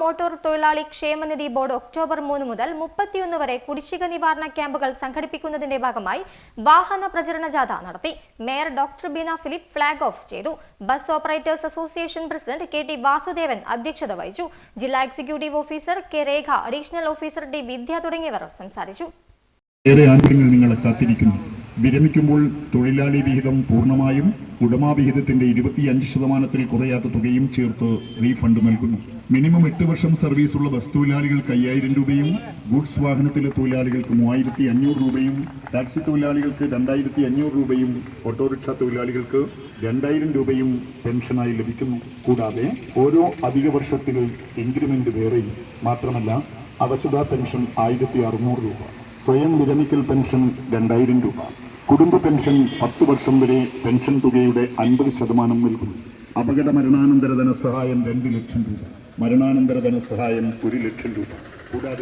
Motor തൊഴിലാളി ക്ഷേമനിധി board October മൂന്ന് മുതൽ മുപ്പത്തിയൊന്ന് വരെ കുടിശ്ശിക നിവാരണ ക്യാമ്പുകൾ സംഘടിപ്പിക്കുന്നതിന്റെ ഭാഗമായി വാഹന പ്രചരണ ജാഥ നടത്തി. Mayor doctor Beena Philip flag off ചെയ്തു. Bus operators association president K T Vasudevan അധ്യക്ഷത വഹിച്ചു. ജില്ലാ executive officer K Rekha additional officer D Vidya തുടങ്ങിയവർ സംസാരിച്ചു. ഏറെ നിങ്ങളെ കാത്തിരിക്കുന്നു. വിരമിക്കുമ്പോൾ തൊഴിലാളി വിഹിതം പൂർണമായും ഉടമാവിഹിതത്തിന്റെ ഇരുപത്തിയഞ്ച് ശതമാനത്തിൽ കുറയാത്ത തുകയും ചേർത്ത് റീഫണ്ട് നൽകുന്നു. മിനിമം എട്ട് വർഷം സർവീസുള്ള ബസ് തൊഴിലാളികൾക്ക് അയ്യായിരം രൂപയും ഗുഡ്സ് വാഹനത്തിലെ തൊഴിലാളികൾക്ക് മൂവായിരത്തി അഞ്ഞൂറ് രൂപയും ടാക്സി തൊഴിലാളികൾക്ക് രണ്ടായിരത്തി അഞ്ഞൂറ് രൂപയും ഓട്ടോറിക്ഷ തൊഴിലാളികൾക്ക് രണ്ടായിരം രൂപയും പെൻഷനായി ലഭിക്കുന്നു. കൂടാതെ ഓരോ അധിക വർഷത്തിലും ഇൻക്രിമെന്റ് വേറെയും മാത്രമല്ല അവശതാ പെൻഷൻ ആയിരത്തി അറുന്നൂറ് രൂപ സ്വയം വിരമിക്കൽ പെൻഷൻ രണ്ടായിരം രൂപ. കുടുംബ പെൻഷൻ പത്ത് വർഷം വരെ പെൻഷൻ തുകയുടെ അൻപത് ശതമാനം നൽകുന്നു. അപകട മരണാനന്തര ധനസഹായം രണ്ട് ലക്ഷം രൂപ. മരണാനന്തര ധനസഹായം ഒരു ലക്ഷം രൂപ. കൂടാതെ